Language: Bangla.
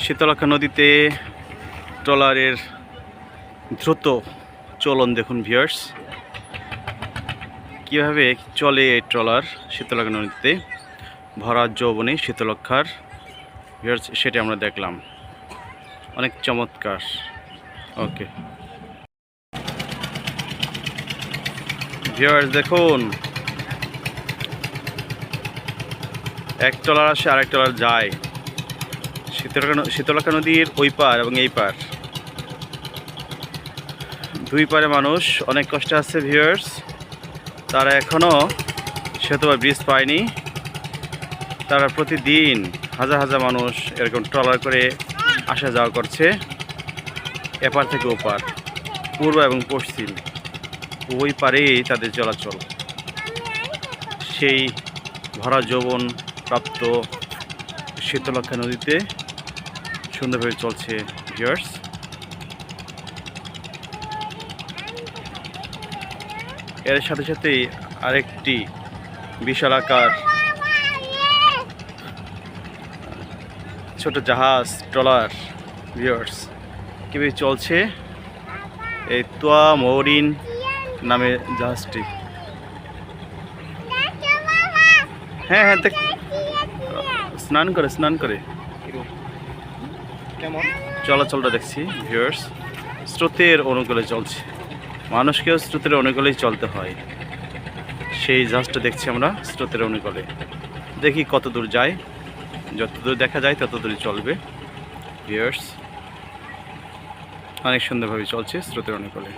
শীতলক্ষা নদীতে ট্রলারের দ্রুত চলন দেখুন ভিউয়ার্স কীভাবে চলে এই ট্রলার শীতলক্ষা নদীতে? ভরা যৌবনে শীতলক্ষার ভিউয়ার্স সেটা আমরা দেখলাম। অনেক চমৎকার। ওকে ভিউয়ার্স দেখুন। এক ট্রলার আসে, আরেক ট্রলার যায়। শীতলক্ষা নদীর ওই পার এবং এই পার। দুই পারে মানুষ, অনেক কষ্টে আছে ভিউয়ার্স তারা এখনও সেতু বা ব্রিজ পায়নি। তারা প্রতিদিন হাজার হাজার মানুষ এরকম ট্রলার করে আসা যাওয়া করছে। এপার থেকে ওপার, পূর্ব এবং পশ্চিম। ওই পারেই তাদের চলাচল। সেই ভরা যৌবন প্রাপ্ত শীতলক্ষা নদীতে সুন্দরভাবে চলছে ভিউয়ার্স এর সাথে সাথে আরেকটি বিশাল আকার ছোট জাহাজ, ট্রলার ভিউয়ার্স কীভাবে চলছে? এই তোয়া মৌরিন নামে জাহাজটি। হ্যাঁ হ্যাঁ দেখ। স্নান করে স্নান করে। চলাচলটা দেখছি ভিউয়ার্স স্রোতের অনুকূলে চলছে। মানুষকেও স্রোতের অনুকূলেই চলতে হয়। সেই জাহাজটা দেখছি আমরা স্রোতের অনুকূলে। দেখি কত দূর যায়। যত দূর দেখা যায় তত দূরই চলবে। ভিউয়ার্স অনেক সুন্দরভাবে চলছে স্রোতের অনুকূলে।